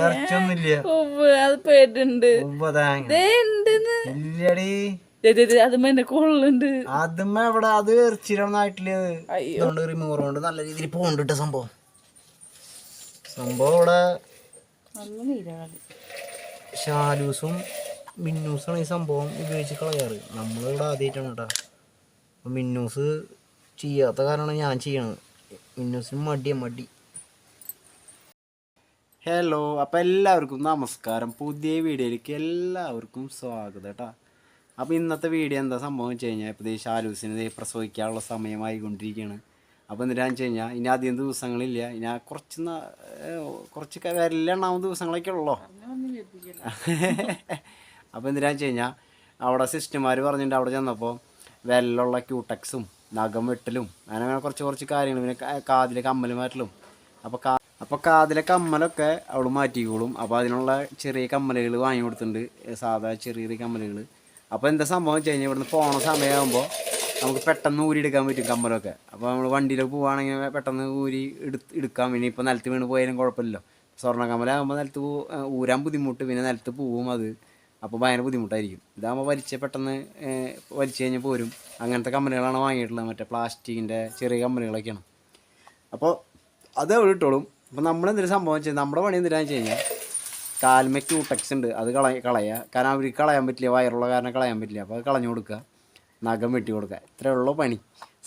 ഇറച്ചൊന്നുമില്ല. അത് പേട്ടുണ്ട് ഒമ്പതാങ്ങ ദേ ഉണ്ടെന്ന് ദേ, ദേ, ദേ, അത് എന്നെ കൊള്ളുണ്ട് അതുമ്മ എവിടെ? അത് ഇറച്ചിരൊന്നായിട്ടില്ല അയ്യോ. ഇതുകൊണ്ട് റിമൂവർ കൊണ്ട് നല്ല രീതിയിൽ പോണ്ടിട്ട സംഭവം. സംഭവം ഇവിടെ ഷാലൂസും മിന്നൂസാണ് ഈ സംഭവം ഉപയോഗിച്ച് കളയാറ്. നമ്മളിവിടെ ആദ്യമായിട്ടാണ് കേട്ടോ. മിന്നൂസ് ചെയ്യാത്ത കാരണമാണ് ഞാൻ ചെയ്യണത്. മിന്നൂസിന് മടിയ മടി. ഹലോ അപ്പോൾ എല്ലാവർക്കും നമസ്കാരം. പുതിയ വീഡിയോയിലേക്ക് എല്ലാവർക്കും സ്വാഗതം കേട്ടോ അപ്പോൾ ഇന്നത്തെ വീഡിയോ എന്താ സംഭവം വെച്ച് കഴിഞ്ഞാൽ ഇപ്പോൾ ഈ ഷാലൂസിന് പ്രസവിക്കാനുള്ള സമയമായിക്കൊണ്ടിരിക്കുകയാണ് അപ്പോൾ എന്താ വെച്ച് കഴിഞ്ഞാൽ ഇനി അധികം ദിവസങ്ങളില്ല. ഇനി കുറച്ച് കുറച്ച് വിരലെണ്ണാവുന്ന ദിവസങ്ങളൊക്കെ ഉള്ളോ? അപ്പോൾ എന്തിനാന്ന് വെച്ച് കഴിഞ്ഞാൽ അവിടെ സിസ്റ്റർമാർ പറഞ്ഞിട്ടുണ്ട് അവിടെ ചെന്നപ്പോൾ വെല്ലുള്ള ക്യൂട്ടക്സും നഖം വെട്ടലും അങ്ങനെ കുറച്ച് കുറച്ച് കാര്യങ്ങൾ. പിന്നെ കാതിലെ കമ്മൽ മാറ്റലും അപ്പോൾ കാ അപ്പോൾ കാതിലെ കമ്മലൊക്കെ അവൾ മാറ്റിക്കോളും. അപ്പോൾ അതിനുള്ള ചെറിയ കമ്മലുകൾ വാങ്ങി കൊടുത്തിട്ടുണ്ട്. സാധാ ചെറിയ ചെറിയ കമ്മലുകൾ. അപ്പോൾ എന്താ സംഭവം വെച്ച് കഴിഞ്ഞാൽ ഇവിടുന്ന് പോണ സമയമാകുമ്പോൾ നമുക്ക് പെട്ടെന്ന് ഊരി എടുക്കാൻ പറ്റും കമ്മലൊക്കെ. അപ്പോൾ നമ്മൾ വണ്ടിയിലൊക്കെ പോവുകയാണെങ്കിൽ പെട്ടെന്ന് ഊരി എടുത്ത് എടുക്കാം. ഇനി ഇപ്പോൾ നിലത്ത് വീണ് പോയാലും കുഴപ്പമില്ലല്ലോ. സ്വർണ കമ്മലാകുമ്പോൾ നിലത്ത് പോ ഊരാൻ ബുദ്ധിമുട്ട്. പിന്നെ നിലത്ത് പോവും അത്. അപ്പോൾ ഭയങ്കര ബുദ്ധിമുട്ടായിരിക്കും. ഇതാകുമ്പോൾ വലിച്ച് പെട്ടെന്ന് വലിച്ചു കഴിഞ്ഞാൽ പോരും. അങ്ങനത്തെ കമ്പനികളാണ് വാങ്ങിയിട്ടുള്ളത്. മറ്റേ പ്ലാസ്റ്റിക്കിന്റെ ചെറിയ കമ്പനികളൊക്കെയാണ് അപ്പോൾ അത് അവിടെ ഇട്ടോളും. അപ്പോൾ നമ്മൾ എന്തൊരു സംഭവം വെച്ചാൽ നമ്മുടെ പണി എന്തിനാന്ന് വെച്ച് കഴിഞ്ഞാൽ കാൽമയ്ക്ക് ഊട്ടക്സ് ഉണ്ട്. അത് കളയ. കളയുക കാരണം അവർക്ക് കളയാൻ പറ്റില്ല വയറുള്ള കാരണം കളയാൻ പറ്റില്ല. അപ്പോൾ അത് കളഞ്ഞു കൊടുക്കുക. നഖം വെട്ടി കൊടുക്കുക. ഇത്രയേ ഉള്ളൂ പണി.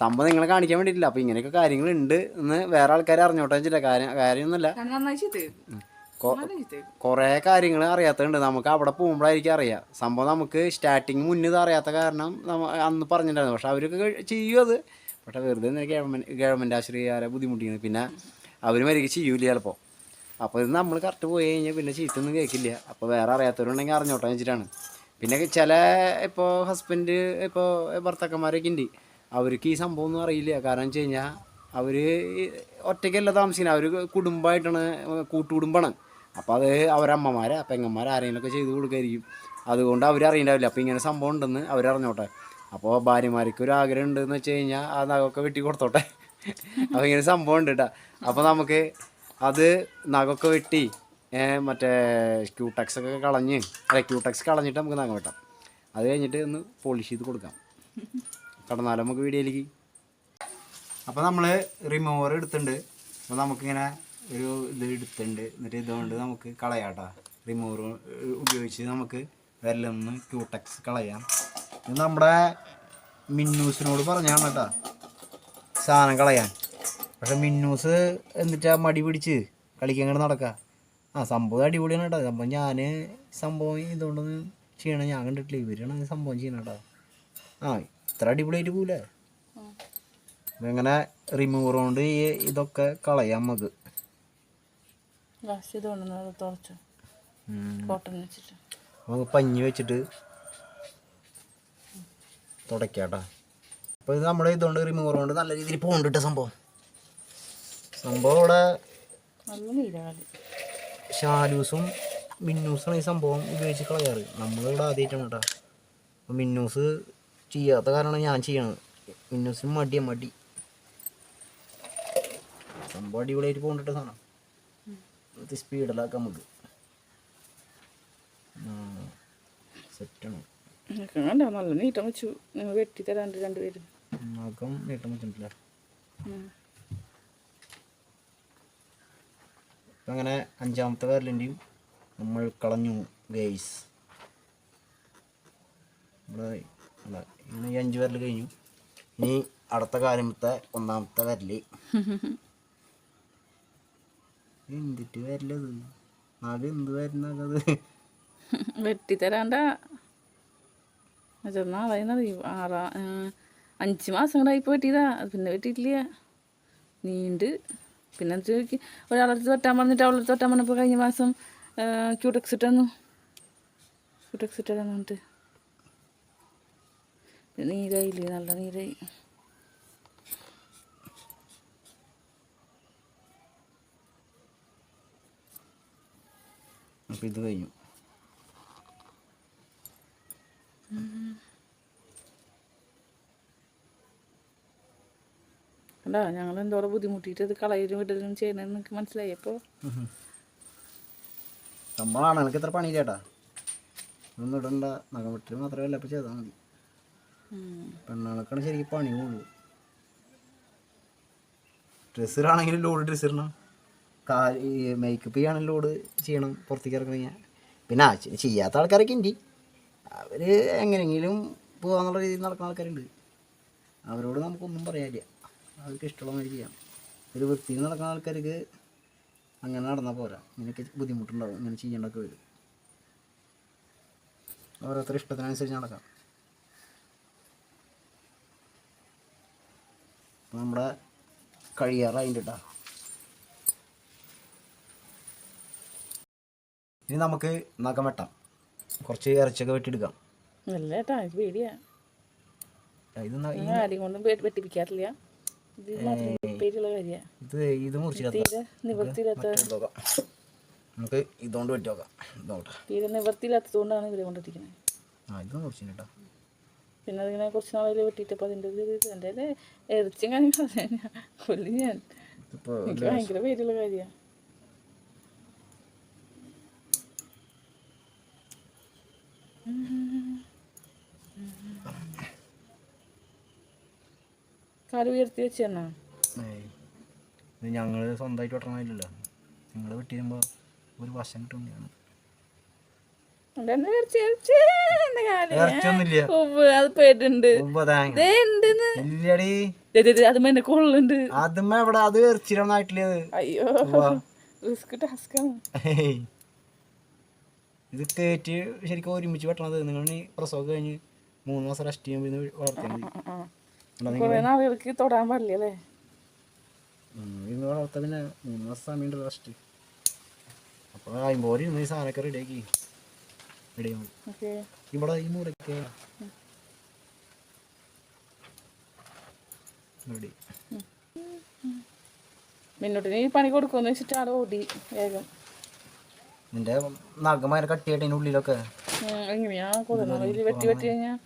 സംഭവം നിങ്ങളെ കാണിക്കാൻ വേണ്ടിയിട്ടില്ല. അപ്പോൾ ഇങ്ങനെയൊക്കെ കാര്യങ്ങളുണ്ട് എന്ന് വേറെ ആൾക്കാരെ അറിഞ്ഞോട്ടെ വെച്ചില്ല കാര്യം കാര്യമൊന്നുമില്ല. കുറേ കാര്യങ്ങൾ അറിയാത്തതുണ്ട്. നമുക്ക് അവിടെ പോകുമ്പോഴായിരിക്കും അറിയാം. സംഭവം നമുക്ക് സ്റ്റാർട്ടിങ് മുന്നേ ഇത് അറിയാത്ത കാരണം അന്ന് പറഞ്ഞിട്ടുണ്ടായിരുന്നു. പക്ഷെ അവരൊക്കെ ചെയ്യും അത്. പക്ഷെ വെറുതെ ഗവൺമെന്റ് ഗവൺമെന്റ് ആശ്രയിക്കാരെ ബുദ്ധിമുട്ടിക്കുന്നത് പിന്നെ അവർ മരിച്ച് ചെയ്യൂല ചിലപ്പോൾ അപ്പോൾ ഇത് നമ്മൾ കറക്റ്റ് പോയി കഴിഞ്ഞാൽ പിന്നെ ചീത്തൊന്നും കേൾക്കില്ല അപ്പോൾ വേറെ അറിയാത്തവരുണ്ടെങ്കിൽ അറിഞ്ഞോട്ടെ വെച്ചിട്ടാണ്. പിന്നെ ചില ഇപ്പോൾ ഹസ്ബൻഡ് ഇപ്പോൾ ഭർത്താക്കന്മാരൊക്കെ ഉണ്ട് അവർക്ക് ഈ സംഭവം ഒന്നും അറിയില്ല. കാരണം വെച്ച് കഴിഞ്ഞാൽ അവർ ഒറ്റയ്ക്കല്ല താമസിക്കുന്നത് അവർ കുടുംബമായിട്ടാണ് കൂട്ടുകുടുംബമാണ് അപ്പോൾ അത് അവരമ്മമാരെ പെങ്ങന്മാരെ ആരെങ്കിലുമൊക്കെ ചെയ്ത് കൊടുക്കായിരിക്കും. അതുകൊണ്ട് അവരറിയണ്ടാവില്ല അപ്പോൾ ഇങ്ങനെ സംഭവം ഉണ്ടെന്ന് അവരറിഞ്ഞോട്ടെ. അപ്പോൾ ഭാര്യമാർക്ക് ഒരു ആഗ്രഹം ഉണ്ടെന്ന് വെച്ച് കഴിഞ്ഞാൽ ആ നഖമൊക്കെ വെട്ടി കൊടുത്തോട്ടെ. അപ്പോൾ ഇങ്ങനെ സംഭവം ഉണ്ട് കേട്ടോ അപ്പോൾ നമുക്ക് അത് നഖമൊക്കെ വെട്ടി മറ്റേ ക്യൂടെക്സ് ഒക്കെ കളഞ്ഞ് അല്ല ക്യൂടെക്സ് കളഞ്ഞിട്ട് നമുക്ക് നഖം വെട്ടാം. അത് കഴിഞ്ഞിട്ട് ഒന്ന് പോളിഷ് ചെയ്ത് കൊടുക്കാം. കടന്നാലും നമുക്ക് വീഡിയോയിലേക്ക്. അപ്പോൾ നമ്മൾ റിമൂവർ എടുത്തിട്ടുണ്ട്. അപ്പോൾ നമുക്കിങ്ങനെ ഒരു ഇത് എടുത്തിട്ടുണ്ട്. എന്നിട്ട് ഇതുകൊണ്ട് നമുക്ക് കളയാട്ടോ റിമൂവർ ഉപയോഗിച്ച് നമുക്ക് വിരലൊന്ന് ക്യൂടെക്സ് കളയാം. ഇത് നമ്മുടെ മിന്നൂസിനോട് പറഞ്ഞാണ് കേട്ടോ സാധനം കളയാൻ. പക്ഷെ മിന്നൂസ് എന്നിട്ടാ മടി പിടിച്ച് കളിക്കാൻ ഇങ്ങനെ നടക്കുക ആ സംഭവം അടിപൊളിയാണ് കേട്ടോ. സംഭവം ഞാൻ സംഭവം ഇതുകൊണ്ടൊന്ന് ചെയ്യണം. ഞാൻ കണ്ടിട്ടില്ല. ഇവരാണ് സംഭവം ചെയ്യണം കേട്ടോ. ആ ഇത്ര അടിപൊളിയായിട്ട് പോവില്ലേ ഇങ്ങനെ റിമൂവർ കൊണ്ട് ഇതൊക്കെ കളയാം നമുക്ക്. പഞ്ഞി വെച്ചിട്ട് തുടയ്ക്കാട്ടാ അപ്പോൾ ഇത് നമ്മുടെ ഇതുകൊണ്ട് റിമൂവർ കൊണ്ട് നല്ല രീതിയിൽ പോകണ്ടിട്ട സംഭവം. സംഭവം ഇവിടെ ഷാലൂസും മിന്നൂസാണ് ഈ സംഭവം ഉപയോഗിച്ച് കളയാറ്. നമ്മളിവിടെ ആദ്യമായിട്ടാണ് കേട്ടോ. അപ്പോൾ മിന്നൂസ് ചെയ്യാത്ത കാരണമാണ് ഞാൻ ചെയ്യണത്. മിന്നൂസിന് മടിയ മടി. സംഭവം അടിപൊളിയായിട്ട് പോകണ്ടിട്ട സാധനം. സ്പീഡിലാക്കാം നമുക്ക്. സെറ്റാണ് കണ്ടോ നല്ല നീട്ടം വെച്ചു. നിങ്ങൾ വെട്ടി തരാണ്ട് രണ്ടുപേരും നഖം നീട്ടം വെച്ചിട്ടില്ല. അങ്ങനെ അഞ്ചാമത്തെ വിരലിന്റെയും നമ്മൾ കളഞ്ഞു ഗൈസ് നമ്മുടെ അല്ല ഈ അഞ്ച് വിരൽ കഴിഞ്ഞു. ഇനി അടുത്ത കാലമത്തെ ഒന്നാമത്തെ വിരൽ. എന്തിട്ട് വരലത്? അത് എന്ത് വരുന്നത് വെട്ടി തരാണ്ട നാളായിന്നറിയും ആറാ അഞ്ച് മാസം കൂടെ ഇപ്പോൾ വെട്ടിയതാ. അത് പിന്നെ വെട്ടിയിട്ടില്ല. നീണ്ട്. പിന്നെ ചോദിക്ക് ഒരാളടുത്ത് തൊട്ടാൻ പറഞ്ഞിട്ട് അവളടുത്ത് തൊട്ടാൻ പറഞ്ഞപ്പോൾ കഴിഞ്ഞ മാസം ക്യൂടെക്സ് ഇട്ടന്നു ക്യൂടെക്സ് ഇട്ടു പറഞ്ഞിട്ട്. നീരായില്ലേ നല്ല നീരായി. അപ്പം ഇത് കഴിഞ്ഞു. അല്ല ഞങ്ങൾ എന്തോരം ബുദ്ധിമുട്ടിയിട്ട് ഇത് കളയലും വിടലും ചെയ്യണമെന്ന് നിങ്ങൾക്ക് മനസ്സിലായപ്പോ നമ്മളാണ്. എനിക്ക് എത്ര പണി ചേട്ടാ ഒന്നും ഇടണ്ട. നഖം വെട്ടൽ മാത്രമല്ല അപ്പൊ ചെയ്താൽ മതി. പെണ്ണുകൾക്കാണ് ശരിക്കും പണി കൂടുതൽ. ഡ്രസ്സറാണെങ്കിലും ലോഡ് ഡ്രസ്സ് ഇടണം കാ മേക്കപ്പ് ചെയ്യണം ലോഡ് ചെയ്യണം പുറത്തേക്ക് ഇറങ്ങണ പിന്നെ ചെയ്യാത്ത ആൾക്കാരൊക്കെ ഉണ്ട് അവർ എങ്ങനെയെങ്കിലും പോകാന്നുള്ള രീതിയിൽ നടക്കുന്ന ആൾക്കാരുണ്ട്. അവരോട് നമുക്കൊന്നും പറയാനില്ല. അവർക്ക് ഇഷ്ടമുള്ള മാതിരി ചെയ്യാം. ഒരു വൃത്തിയിൽ നടക്കുന്ന ആൾക്കാർക്ക് അങ്ങനെ നടന്നാൽ പോരാ. ഇങ്ങനെയൊക്കെ ബുദ്ധിമുട്ടുണ്ടാവും. ഇങ്ങനെ ചെയ്യേണ്ടൊക്കെ വരും. ഓരോരുത്തർ ഇഷ്ടത്തിനനുസരിച്ച് നടക്കാം. നമ്മുടെ കഴിയാറായിട്ട് കേട്ടോ. ഇനി നമുക്ക് നഖം വെട്ടാം. കുറച്ച് ഇറച്ചിയൊക്കെ വെട്ടിയെടുക്കാം. നല്ല എനിക്ക് പേടിയാ. ഇത് ഞാൻ ആരെയും കൊണ്ടും വെട്ടിപ്പിക്കാറില്ല. ഇത് നമുക്ക് ഇതുകൊണ്ട് വെട്ടി നോക്കാം ഇതോട്ടെ തീരെ നിവൃത്തിയില്ലാത്തത് കൊണ്ടാണ് ഇവരെ കൊണ്ടിരിക്കുന്നത് ആ ഇത് മുറിച്ചില്ല കേട്ടോ പിന്നെ അതിങ്ങനെ കുറച്ച് നാളിൽ വെട്ടിയിട്ടപ്പോൾ അതിന്റെ ഒരു ഇത് എന്റെ ഇറച്ചിയും കാര്യങ്ങൾ കൊല്ലി ഞാൻ. ഇതിപ്പോൾ എനിക്ക് ഭയങ്കര പേരുള്ള കാര്യമാണ് കാൽ ഉയർത്തി വെച്ച് തന്നെ ഞങ്ങൾ ഇത് ഞങ്ങൾ സ്വന്തമായിട്ട് വെട്ടണമില്ലല്ലോ നിങ്ങൾ വെട്ടിയുമ്പോൾ ഒരു വശം കിട്ടുന്നതാണ്. ഇത് കേറ്റി ശരിക്കും ഒരുമിച്ച് വെട്ടണത്. നിങ്ങൾ പ്രസവം കഴിഞ്ഞ് മൂന്ന് മാസം റെസ്റ്റ് ചെയ്യുമ്പോൾ വളർത്തിയാൽ മതി. കുറെ നാളുകൾക്ക് തൊടാൻ പാടില്ല അല്ലേ ഇത് വളർത്ത പിന്നെ മൂന്ന് മാസം സമയമുണ്ട് റെസ്റ്റ് അപ്പോൾ ഇരുന്ന് ഈ സാധനമൊക്കെ റെഡിയാക്കി റെഡിയാകും ഓക്കെ. ഇവിടെ ഈ മൂലൊക്കെ റെഡി മിന്നോട്ടിന് നീ പണി കൊടുക്കുമെന്ന് വെച്ചിട്ട് ഓടി വേഗം. നിന്റെ നഖമാരെ കട്ടിയായിട്ട് ഉം, എങ്ങനെയാ? കൊടുക്കുന്നത് വെട്ടി വെട്ടി കഴിഞ്ഞാൽ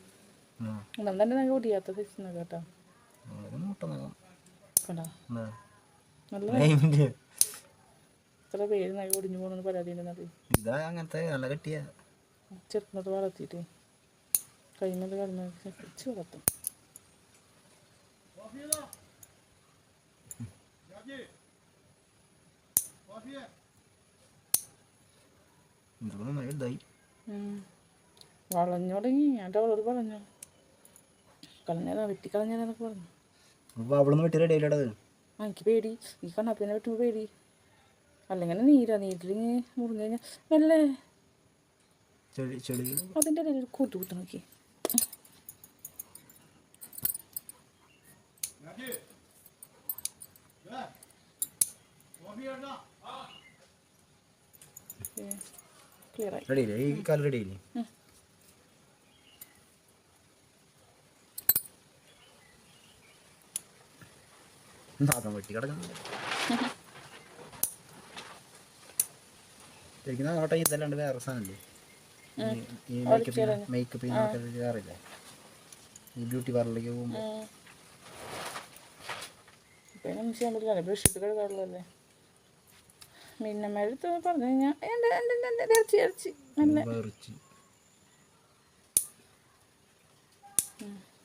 ഇടം തന്നെ നഗ ഓടിയാത്ത സൈസ് കേട്ടോ മുട്ട നഖം കണ്ടോ? നല്ല എത്ര പേര്. ഒടിഞ്ഞു പരാതി ഇതാ അങ്ങനത്തെ നല്ല കട്ടിയ. ചെറുപ്പത്ത് വളർത്തിയിട്ട്. കൈമത് കടന്ന് വെച്ച് വളർത്തും. ഇതൊക്കെ നല്ല ഇതായി. ഉം. വളഞ്ഞു തുടങ്ങി. ഞാൻ അവളോട് പറഞ്ഞു കളഞ്ഞതാ വെട്ടി കളഞ്ഞതാന്നൊക്കെ പറഞ്ഞു. അപ്പോൾ അവളൊന്നും വെട്ടിയ വെട്ടി റെഡി ആ എനിക്ക് പേടി. ഈ കണ്ണാപ്പിനെ വെട്ടുമ്പോൾ പേടി. അല്ലെങ്കിൽ നീരാ. നീരിൽ മുറിഞ്ഞു കഴിഞ്ഞാൽ മെല്ലെ. അതിന്റെ ഇടയിൽ കൂട്ട് കൂട്ട നോക്കി. ക്ലിയർ ആയി. ഈ കാൽ റെഡി നഖം വെട്ടി കിടക്കണം ശരിക്കും അങ്ങോട്ടെ ഇതല്ലാണ്ട് വേറെ സാധനമില്ലേ? ഈ- മേക്കപ്പ് മേക്കപ്പ് ചെയ്യാറില്ലേ ഈ ബ്യൂട്ടി പാർലറിലേക്ക് പോകുമ്പോൾ ചെയ്യാൻ പറ്റില്ല ബ്രഷ് ഇട്ട് കഴുകാറുള്ളല്ലേ മിന്നമ്മടുത്ത് പറഞ്ഞു കഴിഞ്ഞാൽ എന്റെ എന്റെ എന്റെ ഇറച്ചി ഇറച്ചി. നല്ല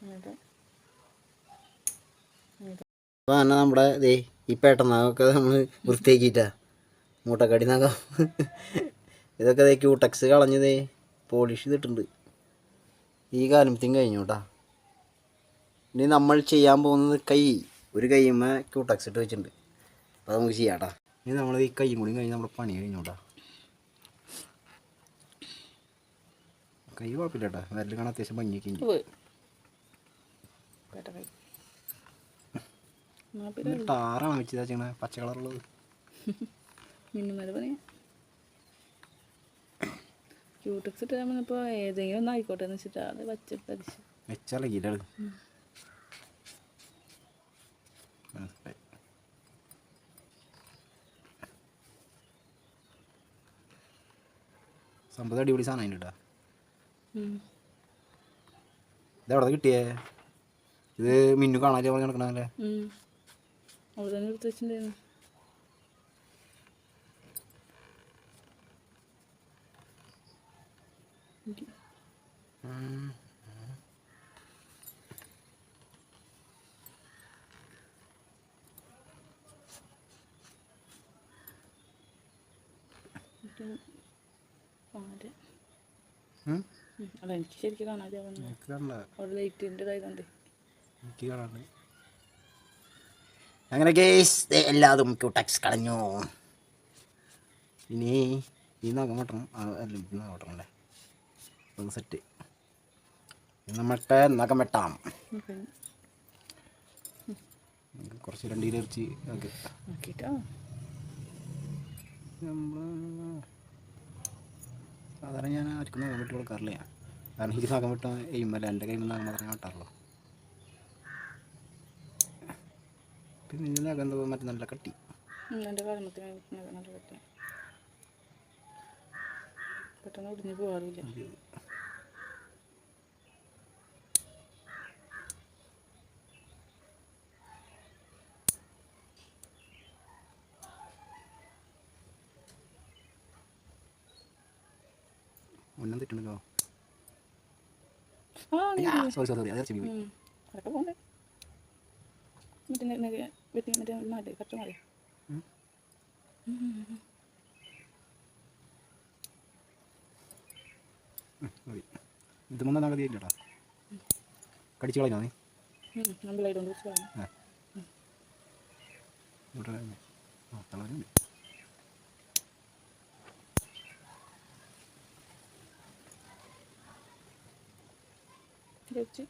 എന്നിട്ട് അപ്പോൾ തന്നെ നമ്മുടെ ദേ ഈ പേട്ടനൊക്കെ നമ്മൾ വൃത്തിയാക്കിയിട്ടാ. മൂട്ടക്കടി നഖം ഇതൊക്കെ ദേ ക്യൂടെക്സ് കളഞ്ഞതേ പോളിഷ് ചെയ്തിട്ടുണ്ട്. ഈ കാലമത്തേയും കഴിഞ്ഞു കേട്ടാ ഇനി നമ്മൾ ചെയ്യാൻ പോകുന്നത് കൈ. ഒരു കൈമ്മ ക്യൂടെക്സ് ഇട്ട് വെച്ചിട്ടുണ്ട്. അപ്പോൾ നമുക്ക് ചെയ്യാട്ടാ ഇനി നമ്മൾ ഈ കൈയും കൂടി കഴിഞ്ഞ് നമ്മുടെ പണി കഴിഞ്ഞു കൈ കുഴപ്പമില്ല കേട്ടാ വിരൽ കാണാൻ അത്യാവശ്യം ഭംഗിയൊക്കെ ഉണ്ട് ഉവ്വ്. പേട്ട കൈ എന്നാ പിന്നെ ടാറാണ് വെച്ചതാ ചെയ്യണേ പച്ച കളറുള്ളത്. മിന്നുമാര് പറയാ. ക്യൂടെക്സ് ഇട്ട് നമ്മളിപ്പോൾ ഏതെങ്കിലും ഒന്ന് ആയിക്കോട്ടെ എന്ന് വെച്ചിട്ട് അത് വച്ചിട്ട് അടിച്ചു. വെച്ചാലത് മനസ്സിലായി. സംഭവം അടിപൊളി സാധനം അതിന്റെ ഇത് എവിടെ കിട്ടിയേ? ഇത് മിന്നു കാണാൻ പറഞ്ഞ് നടക്കണല്ലേ അവൾ തന്നെ എടുത്ത് വെച്ചിട്ടുണ്ടായിരുന്നു. അല്ല എനിക്ക് ശരിക്കും കാണാതെ അവിടെ ലൈറ്റിന്റെ ഇതായതുകൊണ്ട്. എനിക്ക് കാണാണ്ട് അങ്ങനെ കേസ് എല്ലാതും ക്യൂട്ടക്സ് കളഞ്ഞു. ഇനി വെട്ടണം ആ, അല്ല അത് സെറ്റ് നമ്മട്ടെ നഖം വെട്ടാം. കുറച്ച് രണ്ട് ഇറച്ചി ഓക്കെ സാധാരണ ഞാൻ ആർക്കും നഖം വെട്ടി കൊടുക്കാറില്ല കാരണം എനിക്ക് നഖം വെട്ടാൻ എയിമല്ല എന്റെ കയ്യിൽ നിന്ന് നഖം മാത്രമേ വെട്ടാറുള്ളൂ. പിന്നെ എന്തോ മറ്റേ നല്ല കട്ടി. എന്റെ കാരണത്തിന് നല്ല കട്ടി. പെട്ടെന്ന് ഒടിഞ്ഞു പോകാറില്ല മുന്നം തെറ്റുണ്ടല്ലോ. സോറി സോറി സോറി അത്. അതൊക്കെ പോകണ്ടേ മറ്റേ നെ- നെ- വെട്ടി മറ്റേ മാറി കറക്റ്റ് മാറി മതി ഇത് മൂന്നാം നാളെ ഇല്ലടാ കടിച്ചു കളഞ്ഞോ നീ നമ്മളായിട്ട് കൊണ്ട് വെച്ച്.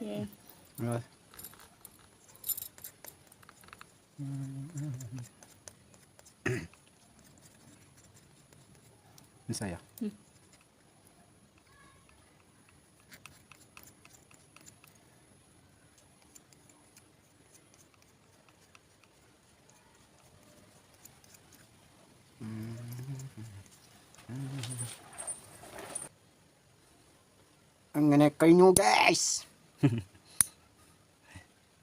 കളഞ്ഞു ആ ഇവിടെ കളഞ്ഞു. ആ കളഞ്ഞു വെച്ച് ഓക്കേ ആ. മനസ്സിലായോ ഉം. അങ്ങനെ കഴിഞ്ഞു ഗൈസ്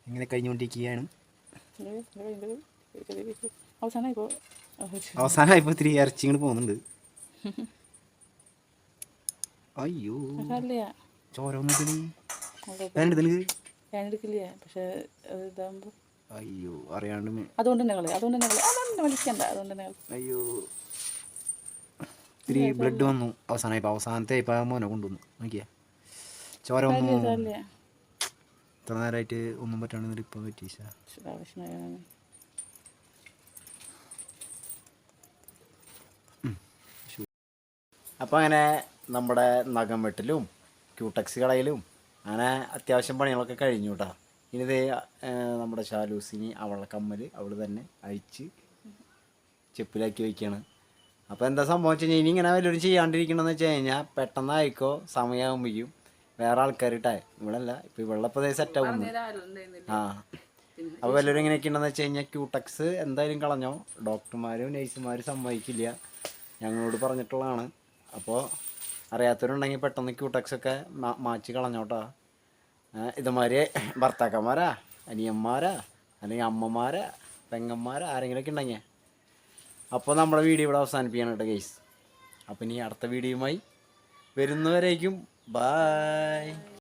ഇങ്ങനെ കഴിഞ്ഞുകൊണ്ടിരിക്കുകയാണ്. അവസാനം ഇപ്പോൾ അവസാനമായപ്പോൾ ഇത്തിരി ഇറച്ചി ഇങ്ങോട്ട് പോകുന്നുണ്ട്. അയ്യോ. അയ്യോ അറിയാണ്ട് അതുകൊണ്ട് തന്നെ അതുകൊണ്ട് തന്നെ വലിക്കണ്ട അതുകൊണ്ട് തന്നെ അയ്യോ. ഇത്തിരി ബ്ലഡ് വന്നു. അവസാനമായപ്പോൾ അവസാനത്തെ ഇപ്പം മോനെ കൊണ്ടുവന്നു. നോക്കിയാ. ചോര വന്നു ഇത്ര നേരമായിട്ട് ഒന്നും പറ്റാണ്ട് ഇപ്പം പറ്റി അപ്പം അപ്പോൾ അങ്ങനെ നമ്മുടെ നഖം വെട്ടലും ക്യൂടെക്സ് കടയിലും അങ്ങനെ അത്യാവശ്യം പണികളൊക്കെ കഴിഞ്ഞു കേട്ടോ ഇനി ഇതേ നമ്മുടെ ഷാലൂസിനി അവളുടെ കമ്മൽ അവൾ തന്നെ അഴിച്ച് ചെപ്പിലാക്കി വയ്ക്കുകയാണ് അപ്പോൾ എന്താ സംഭവം വെച്ച് കഴിഞ്ഞാൽ ഇനി ഇങ്ങനെ വല്ലവരും ചെയ്യാണ്ടിരിക്കണമെന്ന് വെച്ച് കഴിഞ്ഞാൽ പെട്ടെന്നായിക്കോ സമയമാകുമ്പോഴേക്കും വേറെ ആൾക്കാരിട്ടേ. ഇട്ടേ ഇപ്പൊ ഇപ്പോൾ സെറ്റ് ആവുന്നു. ആ. അപ്പൊ വല്ലവരും എങ്ങനെയൊക്കെ ഉണ്ടെന്ന് വെച്ച് കഴിഞ്ഞാൽ ക്യൂട്ടക്സ് എന്തായാലും കളഞ്ഞോ? ഡോക്ടർമാരും നഴ്സുമാരും സമ്മതിക്കില്ല. ഞങ്ങളോട് പറഞ്ഞിട്ടുള്ളതാണ്. അപ്പോൾ അറിയാത്തവരുണ്ടെങ്കിൽ പെട്ടെന്ന് ക്യൂട്ടക്സ് ഒക്കെ മാച്ച് മാറ്റി കളഞ്ഞോട്ടാ. ഇതുമാതിരി ഭർത്താക്കന്മാരാ അനിയന്മാരാ അല്ലെങ്കിൽ അമ്മമാരാ പെങ്ങന്മാരാ ആരെങ്കിലുമൊക്കെ ഉണ്ടെങ്കിൽ. അപ്പോൾ നമ്മുടെ വീഡിയോ ഇവിടെ അവസാനിപ്പിക്കണം കേട്ടോ അപ്പം ഇനി അടുത്ത വീഡിയോയുമായി വരുന്നവരേക്കും Bye!